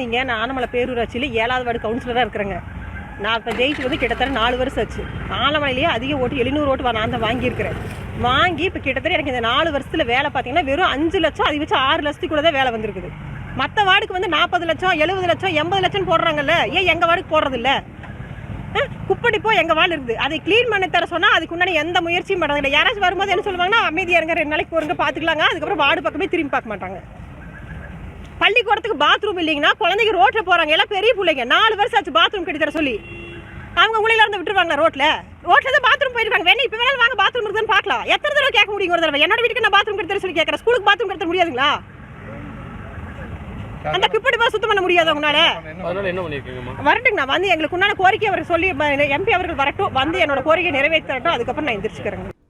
வந்தீங்க நான் ஆனமலை பேரூராட்சியில் ஏழாவது வார்டு கவுன்சிலராக இருக்கிறேங்க. நான் இப்போ ஜெயிச்சு வந்து கிட்டத்தட்ட நாலு வருஷம் ஆச்சு. ஆலமலையிலேயே அதிக ஓட்டு எழுநூறு ஓட்டு வா- நான் தான் வாங்கியிருக்கிறேன். வாங்கி இப்போ கிட்டத்தட்ட எனக்கு இந்த நாலு வருஷத்தில் வேலை பார்த்தீங்கன்னா வெறும் அஞ்சு லட்சம் அதிகபட்சம் ஆறு லட்சத்துக்குள்ள தான் வேலை வந்திருக்குது. மற்ற வார்டுக்கு வந்து நாற்பது லட்சம் எழுபது லட்சம் எண்பது லட்சம் போடுறாங்கல்ல ஏன் எங்கள் வார்டுக்கு போடுறதில்ல குப்படிப்போ எங்கள் வாழ் இருக்குது. அதை க்ளீன் பண்ணி தர சொன்னால் அதுக்கு முன்னாடி எந்த முயற்சியும் பண்ணுறதில்ல யாராச்சும் வரும்போது என்ன சொல்லுவாங்கன்னா அமைதியாக இருங்க ரெண்டு நாளைக்கு போருங்க பார்த்துக்கலாங்க அதுக்கப்புறம் வார்டு பக்கமே திரும்பி பார்க்க மாட்டாங்க. பள்ளிக்கூடத்துக்கு பாத்ரூம் இல்லைங்கன்னா குழந்தைங்க ரோட்டில் போகிறாங்க எல்லாம் பெரிய பிள்ளைங்க. நாலு வருஷம் ஆச்சு பாத்ரூம் கட்டி தர சொல்லி. அவங்க உங்களில இருந்து விட்டுருவாங்களா ரோட்டில் ரோட்டில் தான் பாத்ரூம் போயிருக்காங்க. வேணா இப்போ வேணாலும் வாங்க பாத்ரூம் இருக்குதுன்னு பார்க்கலாம். எத்தனை தடவை கேட்க முடியும் ஒரு தடவை? என்னோட வீட்டுக்கு நான் பாத்ரூம் கட்டி தர சொல்லி கேட்குறேன். ஸ்கூலுக்கு பாத்ரூம் கட்ட முடியாதுங்களா? அந்த குப்படி போய் சுத்தம் பண்ண முடியாது உங்களால அதனால என்ன பண்ணிருக்கீங்கம்மா? வரட்டுங்க நான் வந்து எங்களுக்கு உண்டான கோரிக்கை அவர் சொல்லி எம்பி அவர்கள் வரட்டும். வந்து என்னோட கோரிக்கை நிறைவேற்றட்டும். அதுக்கப்புறம் நான் எந்திரிச்சுக்கிறேங்க.